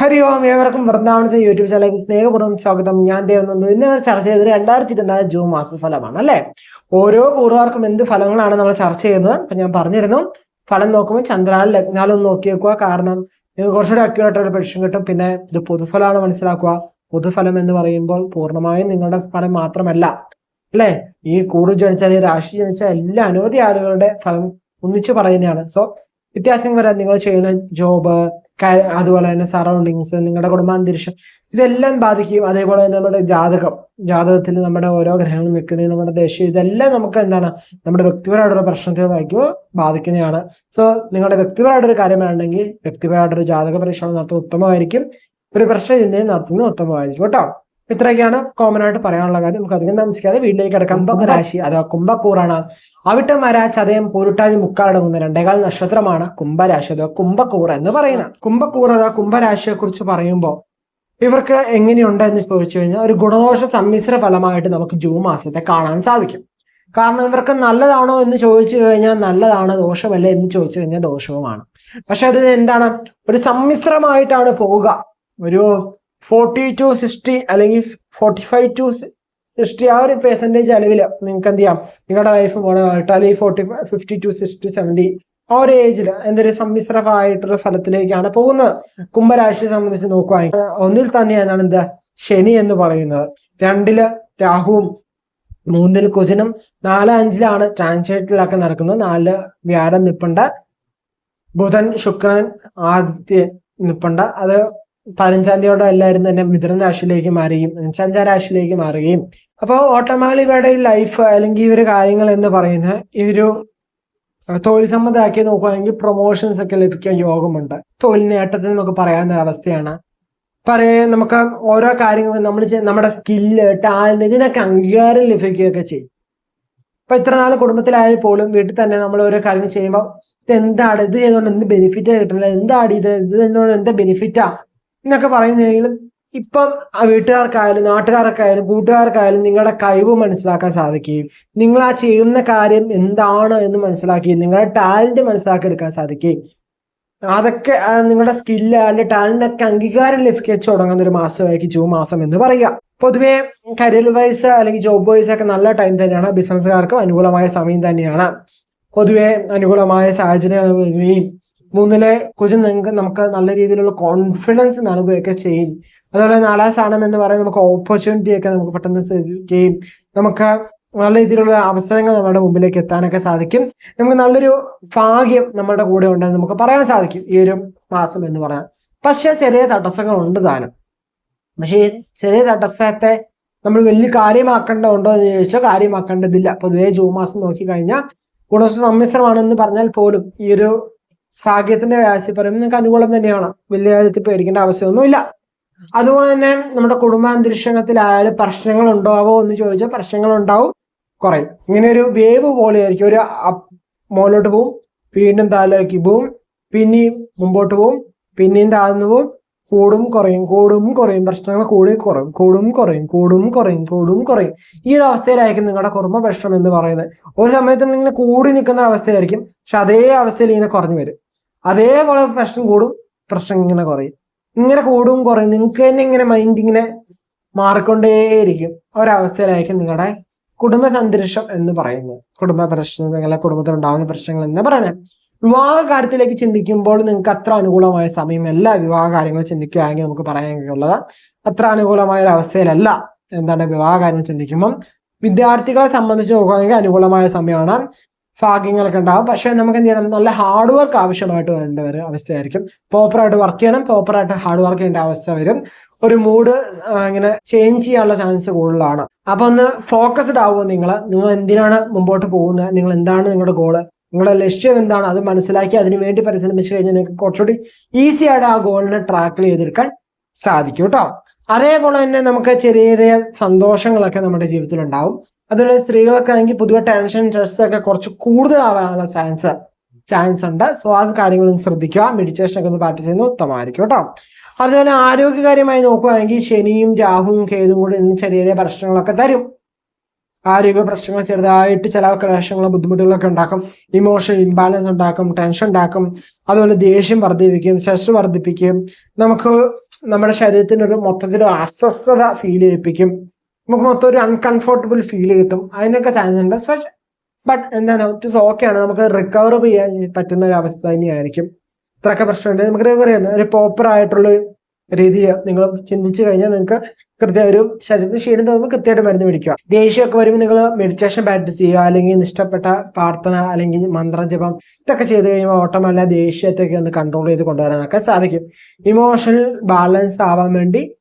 ഹരി ഓം ഏവർക്കും വൃന്ദാവനത്തെ യൂട്യൂബ് ചാനലിലേക്ക് സ്നേഹപൂർവം സ്വാഗതം. ഞാൻ ദേവനന്ദു ഇന്ന് നമ്മൾ ചർച്ച ചെയ്തത് രണ്ടായിരത്തി ഇരുപത്തിനാല് ജൂൺ മാസ ഫലമാണ് അല്ലെ? ഓരോ കൂറുകാർക്കും എന്ത് ഫലങ്ങളാണ് നമ്മൾ ചർച്ച ചെയ്യുന്നത്? അപ്പൊ ഞാൻ പറഞ്ഞിരുന്നു ഫലം നോക്കുമ്പോൾ ചന്ദ്രാൽ ലഗ്നാലും ഒന്ന് നോക്കി വെക്കുക. കാരണം നിങ്ങൾക്ക് കുറച്ചുകൂടി അക്യൂറേറ്റ് ആയിട്ട് പെൻഷൻ കിട്ടും. പിന്നെ ഇത് പൊതുഫലമാണ് മനസ്സിലാക്കുക. പൊതുഫലം എന്ന് പറയുമ്പോൾ പൂർണമായും നിങ്ങളുടെ ഫലം മാത്രമല്ല അല്ലെ? ഈ കൂറ് ജനിച്ചാൽ ഈ രാശി ജനിച്ചാൽ എല്ലാ അനവധി ആളുകളുടെ ഫലം ഒന്നിച്ചു പറയുന്നതാണ്. സോ വ്യത്യാസം വരാൻ നിങ്ങൾ ചെയ്യുന്ന ജോബ് അതുപോലെ തന്നെ സറൗണ്ടിങ്സ് നിങ്ങളുടെ കുടുംബാന്തരീക്ഷം ഇതെല്ലാം ബാധിക്കും അതേപോലെ തന്നെ നമ്മുടെ ജാതകം ജാതകത്തിൽ നമ്മുടെ ഓരോ ഗ്രഹങ്ങൾ നിൽക്കുന്നത് നമ്മുടെ ദേശീയ ഇതെല്ലാം നമുക്ക് എന്താണ് നമ്മുടെ വ്യക്തിപരമായിട്ടുള്ള പ്രശ്നത്തെ വായിക്കുമ്പോൾ ബാധിക്കുന്നതാണ്. സോ നിങ്ങളുടെ വ്യക്തിപരമായിട്ടൊരു കാര്യം വേണമെങ്കിൽ വ്യക്തിപരമായിട്ടൊരു ജാതക പരീക്ഷണം നടത്തുന്നത് ഉത്തമമായിരിക്കും. ഒരു പ്രശ്ന ചിന്തയും നടത്തുന്നത് ഉത്തമമായിരിക്കും. കേട്ടോ? ഇത്രയൊക്കെയാണ് കോമൺ ആയിട്ട് പറയാനുള്ള കാര്യം. നമുക്ക് അധികം താമസിക്കാതെ വീട്ടിലേക്ക് കിടക്കാം. കുംഭരാശി അഥവാ കുംഭക്കൂറാണ് അവിട്ട മര ചതയം പൂരുട്ടാതി മുക്കാടങ്ങുന്ന രണ്ടേകാൽ നക്ഷത്രമാണ് കുംഭരാശി അഥവാ കുംഭക്കൂർ എന്ന് പറയുന്നത്. കുംഭക്കൂർ അഥവാ കുംഭരാശിയെ കുറിച്ച് പറയുമ്പോൾ ഇവർക്ക് എങ്ങനെയുണ്ട് എന്ന് ചോദിച്ചു കഴിഞ്ഞാൽ ഒരു ഗുണദോഷ സമ്മിശ്ര ഫലമായിട്ട് നമുക്ക് ജൂൺ മാസത്തെ കാണാൻ സാധിക്കും. കാരണം ഇവർക്ക് നല്ലതാണോ എന്ന് ചോദിച്ചു കഴിഞ്ഞാൽ നല്ലതാണ് ദോഷമല്ല എന്ന് ചോദിച്ചു കഴിഞ്ഞാൽ ദോഷവുമാണ്. പക്ഷെ അത് എന്താണ്? ഒരു സമ്മിശ്രമായിട്ടാണ് പോവുക. ഒരു ഫോർട്ടി ടു സിക്സ്റ്റി അല്ലെങ്കിൽ ഫോർട്ടി ഫൈവ് ടു സിക്സ്റ്റി ആ ഒരു പെർസെന്റേജ് അളവിൽ നിങ്ങൾക്ക് എന്ത് ചെയ്യാം? നിങ്ങളുടെ ലൈഫ് പോകണമായിട്ട് അല്ലെങ്കിൽ forty fifty two sixty seventy ആ ഒരു ഏജിൽ എന്തൊരു സമ്മിശ്രമായിട്ടുള്ള ഫലത്തിലേക്കാണ് പോകുന്നത്. കുംഭരാശിയെ സംബന്ധിച്ച് നോക്കുകയാണെങ്കിൽ ഒന്നിൽ തന്നെയാണ് എന്താ? ശനി എന്ന് പറയുന്നത്. രണ്ടിൽ രാഹുവും മൂന്നിൽ കുജനും നാല് അഞ്ചിലാണ് ട്രാൻസ്ലേറ്റിലൊക്കെ നടക്കുന്നത്. നാല് വ്യാഴം നിപ്പുണ്ട്. ബുധൻ ശുക്രൻ ആദിത്യൻ നിപ്പുണ്ട്. അത് പതിനഞ്ചാം തീയതിയോടെ എല്ലാവരും തന്നെ മിഥുന രാശിയിലേക്ക് മാറുകയും അഞ്ചാം രാശിയിലേക്ക് മാറുകയും. അപ്പോൾ ഓട്ടമാളി ഇവരുടെ ലൈഫ് അല്ലെങ്കിൽ ഇവർ കാര്യങ്ങൾ എന്ന് പറയുന്ന ഈ ഒരു തൊഴിൽ സംബന്ധമാക്കി നോക്കുകയാണെങ്കിൽ പ്രൊമോഷൻസ് ഒക്കെ ലഭിക്കാൻ യോഗമുണ്ട്. തൊഴിൽ നേട്ടത്തിൽ നമുക്ക് പറയാവുന്ന ഒരു അവസ്ഥയാണ്. പറയാ നമുക്ക് ഓരോ കാര്യങ്ങളും നമ്മൾ നമ്മുടെ സ്കില്ല് ടാലന്റ് ഇതിനൊക്കെ അംഗീകാരം ലഭിക്കുകയൊക്കെ ചെയ്യും. ഇപ്പൊ ഇത്ര നാൾ കുടുംബത്തിലായാലും പോലും വീട്ടിൽ തന്നെ നമ്മൾ ഓരോ കാര്യങ്ങൾ ചെയ്യുമ്പോൾ ഇത് എന്താണ് ഇത് ചെയ്തുകൊണ്ട് എന്ത് ബെനിഫിറ്റ് കിട്ടുന്നില്ല? എന്താണ് ഇത്? ഇത് എന്തുകൊണ്ട് എന്ത് ബെനിഫിറ്റാ എന്നൊക്കെ പറയുന്നെങ്കിലും ഇപ്പം വീട്ടുകാർക്കായാലും നാട്ടുകാർക്കായാലും കൂട്ടുകാർക്കായാലും നിങ്ങളുടെ കഴിവ് മനസ്സിലാക്കാൻ സാധിക്കുകയും നിങ്ങൾ ആ ചെയ്യുന്ന കാര്യം എന്താണ് എന്ന് മനസ്സിലാക്കുകയും നിങ്ങളുടെ ടാലന്റ് മനസ്സിലാക്കി എടുക്കാൻ സാധിക്കുകയും അതൊക്കെ നിങ്ങളുടെ സ്കില്ല് അല്ലെങ്കിൽ ടാലന്റൊക്കെ അംഗീകാരം ലഭിച്ചു തുടങ്ങുന്ന ഒരു മാസമായിരിക്കും ജൂൺ മാസം എന്ന് പറയുക. പൊതുവേ കരിയർ വൈസ് അല്ലെങ്കിൽ ജോബ് വൈസ് ഒക്കെ നല്ല ടൈം തന്നെയാണ്. ബിസിനസ്സുകാർക്കും അനുകൂലമായ സമയം തന്നെയാണ്. പൊതുവേ അനുകൂലമായ സാഹചര്യം മൂന്നിലെ കുജൻ നിങ്ങൾക്ക് നമുക്ക് നല്ല രീതിയിലുള്ള കോൺഫിഡൻസ് നൽകുകയൊക്കെ ചെയ്യും. അതുപോലെ നാലാം സ്ഥാനം എന്ന് പറയുന്നത് നമുക്ക് ഓപ്പർച്യൂണിറ്റി ഒക്കെ നമുക്ക് പെട്ടെന്ന് ശ്രദ്ധിക്കുകയും നമുക്ക് നല്ല രീതിയിലുള്ള അവസരങ്ങൾ നമ്മുടെ മുമ്പിലേക്ക് എത്താനൊക്കെ സാധിക്കും. നമുക്ക് നല്ലൊരു ഭാഗ്യം നമ്മുടെ കൂടെ ഉണ്ടെന്ന് നമുക്ക് പറയാൻ സാധിക്കും ഈ ഒരു മാസം എന്ന് പറയാൻ. പക്ഷേ ചെറിയ തടസ്സങ്ങൾ ഉണ്ട് താനും. പക്ഷേ ഈ ചെറിയ തടസ്സത്തെ നമ്മൾ വലിയ കാര്യമാക്കേണ്ട ഉണ്ടോ എന്ന് ചോദിച്ചാൽ കാര്യമാക്കേണ്ടതില്ല. പൊതുവേ ജൂൺ മാസം നോക്കി കഴിഞ്ഞാൽ ഗുണദോഷ സമ്മിശ്രമാണെന്ന് പറഞ്ഞാൽ പോലും ഈ ഒരു ഭാഗ്യത്തിന്റെ വ്യാസി പറയും. നിങ്ങൾക്ക് അനുകൂലം തന്നെയാണ്. വലിയ കാര്യത്തിൽ പേടിക്കേണ്ട ആവശ്യമൊന്നുമില്ല. അതുപോലെ തന്നെ നമ്മുടെ കുടുംബാന്തരീക്ഷത്തിലായാലും പ്രശ്നങ്ങൾ ഉണ്ടാവോ എന്ന് ചോദിച്ചാൽ പ്രശ്നങ്ങൾ ഉണ്ടാവും കുറയും. ഇങ്ങനെ ഒരു വേവ് പോലെയായിരിക്കും. ഒരു മുകളിലോട്ട് പോവും വീണ്ടും താഴേക്ക് പോവും പിന്നെയും മുമ്പോട്ട് പോവും പിന്നെയും താഴ്ന്നു പോവും കൂടും കുറയും കൂടും കുറയും. പ്രശ്നങ്ങൾ കൂടി കുറയും കൂടും കുറയും കൂടും കുറയും കൂടും കുറയും. ഈ ഒരു അവസ്ഥയിലായിരിക്കും നിങ്ങളുടെ കുടുംബ പ്രശ്നം എന്ന് പറയുന്നത്. ഒരു സമയത്ത് നിങ്ങൾ കൂടി നിൽക്കുന്ന അവസ്ഥയായിരിക്കും പക്ഷെ അതേ അവസ്ഥയിൽ ഇങ്ങനെ കുറഞ്ഞു വരും. അതേപോലെ പ്രശ്നം കൂടും പ്രശ്നം ഇങ്ങനെ കുറയും. ഇങ്ങനെ കൂടും കുറയും. നിങ്ങൾക്ക് തന്നെ ഇങ്ങനെ മൈൻഡ് ഇങ്ങനെ മാറിക്കൊണ്ടേയിരിക്കും. ഒരവസ്ഥയിലായിരിക്കും നിങ്ങളുടെ കുടുംബ സന്ദർശം എന്ന് പറയുന്നത്. കുടുംബ പ്രശ്നങ്ങൾ കുടുംബത്തിൽ ഉണ്ടാകുന്ന പ്രശ്നങ്ങൾ എന്ന് പറയുന്നത്. വിവാഹ കാര്യത്തിലേക്ക് ചിന്തിക്കുമ്പോൾ നിങ്ങൾക്ക് അത്ര അനുകൂലമായ സമയമല്ല വിവാഹ കാര്യങ്ങൾ ചിന്തിക്കുകയാണെങ്കിൽ നമുക്ക് പറയാനുള്ളത്. അത്ര അനുകൂലമായ ഒരു അവസ്ഥയിലല്ല എന്താണ് വിവാഹ കാര്യങ്ങൾ ചിന്തിക്കുമ്പം. വിദ്യാർത്ഥികളെ സംബന്ധിച്ച് നോക്കുകയാണെങ്കിൽ അനുകൂലമായ സമയമാണ്. ഭാഗ്യങ്ങളൊക്കെ ഉണ്ടാവും. പക്ഷെ നമുക്ക് എന്ത് ചെയ്യണം? നല്ല ഹാർഡ് വർക്ക് ആവശ്യമായിട്ട് വരേണ്ട ഒരു അവസ്ഥയായിരിക്കും. പ്രോപ്പറായിട്ട് വർക്ക് ചെയ്യണം. പ്രോപ്പറായിട്ട് ഹാർഡ് വർക്ക് ചെയ്യേണ്ട അവസ്ഥ വരും. ഒരു മൂഡ് ഇങ്ങനെ ചേഞ്ച് ചെയ്യാനുള്ള ചാൻസ് കൂടുതലാണ്. അപ്പൊ ഒന്ന് ഫോക്കസ്ഡ് ആവുമോ നിങ്ങൾ നിങ്ങൾ എന്തിനാണ് മുമ്പോട്ട് പോകുന്നത്? നിങ്ങൾ എന്താണ് നിങ്ങളുടെ ഗോൾ നിങ്ങളുടെ ലക്ഷ്യം എന്താണ്? അത് മനസ്സിലാക്കി അതിനു വേണ്ടി പരിശ്രമിച്ചു കഴിഞ്ഞാൽ നിങ്ങൾക്ക് കുറച്ചുകൂടി ഈസി ആയിട്ട് ആ ഗോളിനെ ട്രാക്കിൽ ചെയ്തെടുക്കാൻ സാധിക്കും കേട്ടോ. അതേപോലെ തന്നെ നമുക്ക് ചെറിയ ചെറിയ സന്തോഷങ്ങളൊക്കെ നമ്മുടെ ജീവിതത്തിൽ ഉണ്ടാവും അതുപോലെ സ്ത്രീകൾക്കാണെങ്കിൽ പൊതുവെ ടെൻഷൻ സ്ട്രെസ് ഒക്കെ കുറച്ച് കൂടുതലാവാനുള്ള ചാൻസ് ചാൻസ് ഉണ്ട്. സോ ആ കാര്യങ്ങളും ശ്രദ്ധിക്കുക. മെഡിറ്റേഷൻ ഒക്കെ ഒന്ന് പ്രാക്ടീസ് ചെയ്യുന്നത് ഉത്തമമായിരിക്കും കേട്ടോ. അതുപോലെ ആരോഗ്യകാര്യമായി നോക്കുകയാണെങ്കിൽ ശനിയും രാഹുവും കേതും കൂടി ഇന്ന് ചെറിയ ചെറിയ പ്രശ്നങ്ങളൊക്കെ തരും. ആരോഗ്യ പ്രശ്നങ്ങൾ ചെറുതായിട്ട് ചില ക്ലേശങ്ങളും ബുദ്ധിമുട്ടുകളൊക്കെ ഉണ്ടാക്കും. ഇമോഷണൽ ഇംബാലൻസ് ഉണ്ടാക്കും ടെൻഷൻ ഉണ്ടാക്കും. അതുപോലെ ദേഷ്യം വർദ്ധിപ്പിക്കും സ്ട്രെസ് വർദ്ധിപ്പിക്കും. നമുക്ക് നമ്മുടെ ശരീരത്തിനൊരു മൊത്തത്തിലൊരു അസ്വസ്ഥത ഫീൽ ചെയ്യിപ്പിക്കും. നമുക്ക് മൊത്തം ഒരു അൺകംഫർട്ടബിൾ ഫീൽ കിട്ടും. അതിനൊക്കെ ചാൻസ് ഉണ്ട്. ബട്ട് എന്താണ് ഇറ്റ്സ് ഓക്കെ ആണ്. നമുക്ക് റിക്കവർ ചെയ്യാൻ പറ്റുന്ന ഒരു അവസ്ഥ തന്നെയായിരിക്കും. ഇത്രയൊക്കെ പ്രശ്നമുണ്ട്. നമുക്ക് റിക്കവർ ചെയ്യാം ഒരു പ്രോപ്പർ ആയിട്ടുള്ള രീതിയിൽ നിങ്ങൾ ചിന്തിച്ചു കഴിഞ്ഞാൽ നിങ്ങൾക്ക് കൃത്യ ഒരു ശരീരത്തിൽ ക്ഷീണം തോന്നുമ്പോൾ കൃത്യമായിട്ട് മരുന്ന് മേടിക്കുക. ദേഷ്യമൊക്കെ വരുമ്പോൾ നിങ്ങൾ മെഡിറ്റേഷൻ പ്രാക്ടീസ് ചെയ്യുക. അല്ലെങ്കിൽ ഇഷ്ടപ്പെട്ട പ്രാർത്ഥന അല്ലെങ്കിൽ മന്ത്രജപം ഇതൊക്കെ ചെയ്ത് കഴിയുമ്പോൾ ഓട്ടമല്ല ദേഷ്യത്തൊക്കെ ഒന്ന് കൺട്രോൾ ചെയ്ത് കൊണ്ടുവരാനൊക്കെ സാധിക്കും. ഇമോഷണൽ ബാലൻസ് ആവാൻ വേണ്ടി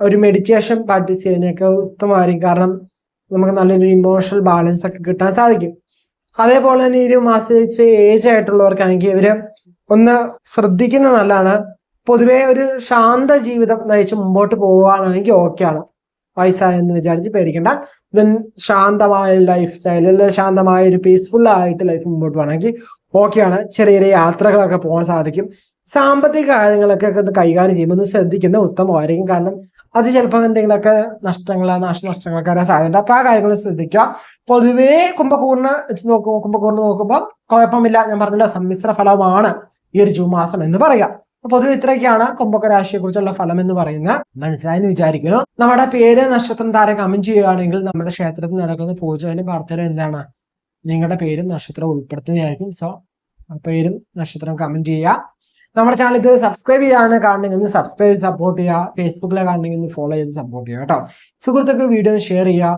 ഒരു മെഡിറ്റേഷൻ പ്രാക്ടീസ് ചെയ്യുന്നതൊക്കെ ഉത്തമമായിരിക്കും. കാരണം നമുക്ക് നല്ലൊരു ഇമോഷണൽ ബാലൻസ് ഒക്കെ കിട്ടാൻ സാധിക്കും. അതേപോലെ തന്നെ ഇരു മാസിച്ച് മാസം ഏജ് ആയിട്ടുള്ളവർക്കാണെങ്കിൽ ഇവർ ഒന്ന് ശ്രദ്ധിക്കുന്നത് നല്ലതാണ്. പൊതുവെ ഒരു ശാന്ത ജീവിതം നയിച്ച് മുമ്പോട്ട് പോവുകയാണെങ്കിൽ ഓക്കെയാണ് വയസ്സായെന്ന് വിചാരിച്ച് പേടിക്കണ്ട. ഒരു ശാന്തമായ ലൈഫ് സ്റ്റൈൽ അല്ലെങ്കിൽ ശാന്തമായ ഒരു പീസ്ഫുൾ ആയിട്ട് ലൈഫ് മുമ്പോട്ട് പോകണമെങ്കിൽ ഓക്കെയാണ് ചെറിയ ചെറിയ യാത്രകളൊക്കെ പോകാൻ സാധിക്കും. സാമ്പത്തിക കാര്യങ്ങളൊക്കെ കൈകാര്യം ചെയ്യുമ്പോൾ ഒന്ന് ശ്രദ്ധിക്കുന്നത് ഉത്തമമായിരിക്കും. കാരണം അത് ചിലപ്പോൾ എന്തെങ്കിലുമൊക്കെ നഷ്ടങ്ങൾ നാശനഷ്ടങ്ങളൊക്കെ വരാൻ സാധ്യതയുണ്ട്. അപ്പൊ ആ കാര്യങ്ങൾ ശ്രദ്ധിക്കുക. പൊതുവേ കുംഭകൂറിന് വെച്ച് നോക്കും കുംഭകൂറിന് നോക്കുമ്പോൾ കുഴപ്പമില്ല. ഞാൻ പറഞ്ഞല്ലോ സമ്മിശ്ര ഫലമാണ് ഈ ഒരു ജൂമാസം എന്ന് പറയാം പൊതുവെ ഇത്രയൊക്കെയാണ് കുംഭക രാശിയെ കുറിച്ചുള്ള ഫലം എന്ന് പറയുന്നത്. മനസ്സിലായെന്ന് വിചാരിക്കുന്നു. നമ്മുടെ പേര് നക്ഷത്രം താരം കമന്റ് ചെയ്യുകയാണെങ്കിൽ നമ്മുടെ ക്ഷേത്രത്തിൽ നടക്കുന്ന പൂജയിലും പ്രാർത്ഥന എന്താണ്? നിങ്ങളുടെ പേരും നക്ഷത്രം ഉൾപ്പെടുത്തുന്നതായിരിക്കും. സോ പേരും നക്ഷത്രം കമന്റ് ചെയ്യുക. നമ്മുടെ ചാനൽ ഇതുവരെ സബ്സ്ക്രൈബ് ചെയ്യാനാണ് കാണണമെങ്കിൽ ഒന്ന് സബ്സ്ക്രൈബ് സപ്പോർട്ട് ചെയ്യുക. ഫേസ്ബുക്കിലെ കാണണമെങ്കിൽ ഒന്ന് ഫോളോ ചെയ്ത് സപ്പോർട്ട് ചെയ്യുക കേട്ടോ. സുഹൃത്തുക്കൾ വീഡിയോ ഷെയർ ചെയ്യുക.